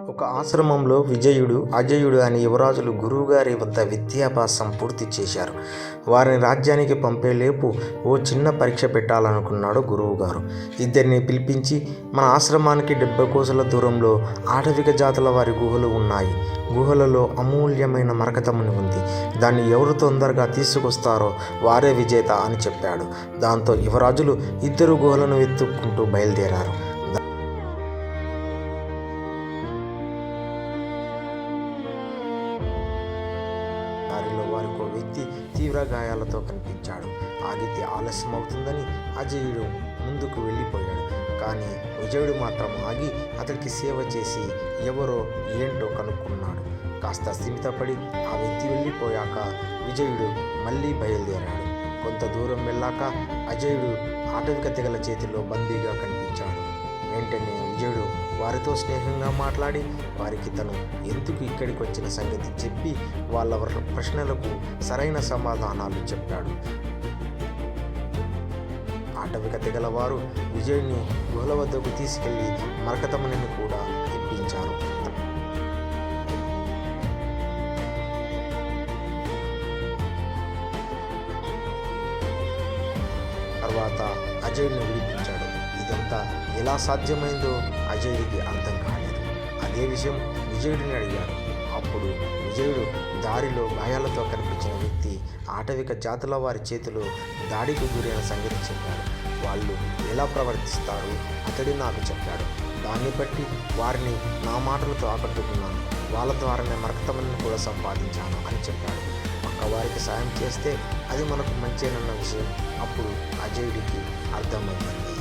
ఒక ఆశ్రమంలో విజయుడు అజయుడు అనే యువరాజులు గురువుగారి వద్ద విద్యాభ్యాసం పూర్తి చేశారు. వారిని రాజ్యానికి పంపేలేపు ఓ చిన్న పరీక్ష పెట్టాలనుకున్నాడు గురువుగారు. ఇద్దరిని పిలిపించి మన ఆశ్రమానికి డెబ్బై కోసల దూరంలో ఆటవిక జాతుల వారి గుహలు ఉన్నాయి. గుహలలో అమూల్యమైన మరకతముని ఉంది. దాన్ని ఎవరు తొందరగా తీసుకొస్తారో వారే విజేత అని చెప్పాడు. దాంతో యువరాజులు ఇద్దరు గుహలను వెతుక్కుంటూ బయలుదేరారు. దారిలో వారికి వ్యక్తి తీవ్ర గాయాలతో కనిపించాడు. ఆగితే ఆలస్యం అవుతుందని అజయుడు ముందుకు వెళ్ళిపోయాడు. కానీ విజయుడు మాత్రం ఆగి అతడికి సేవ చేసి ఎవరో ఏంటో కనుక్కున్నాడు. కాస్త స్థిమితపడి ఆ వ్యక్తి వెళ్ళిపోయాక విజయుడు మళ్ళీ బయలుదేరాడు. కొంత దూరం వెళ్ళాక అజయుడు ఆటవిక తెగల చేతిలో బందీగా కనిపించాడు. వెంటనే విజయుడు వారితో స్నేహంగా మాట్లాడి వారికి తను ఎందుకు ఇక్కడికి వచ్చిన సంగతి చెప్పి వాళ్ళ ప్రశ్నలకు సరైన సమాధానాలు చెప్పాడు. ఆటవికత గలవారు వారు విజయుడిని గుహల వద్దకు తీసుకెళ్ళి మరకతమణిని కూడా ఇప్పించారు తర్వాత అజయ్ను విడిపించాడు ఇదంతా ఎలా సాధ్యమైందో అజయుడికి అర్థం కాలేదు. అదే విషయం విజయుడిని అడిగాడు అప్పుడు విజయుడు దారిలో గాయాలతో కనిపించిన వ్యక్తి ఆటవిక జాతుల వారి చేతిలో దాడికి గురైన సంగతి చెప్పాడు. వాళ్ళు ఎలా ప్రవర్తిస్తారు? అతడి నాకు చెప్పాడు. దాన్ని బట్టి వారిని నా మాటలతో ఆకట్టుకున్నాను. వాళ్ళ ద్వారానే మరకతమని కూడా సంపాదించాను అని చెప్పాడు. పక్క వారికి సాయం చేస్తే అది మనకు మంచి విషయం అప్పుడు అజయుడికి అర్థమవుతుంది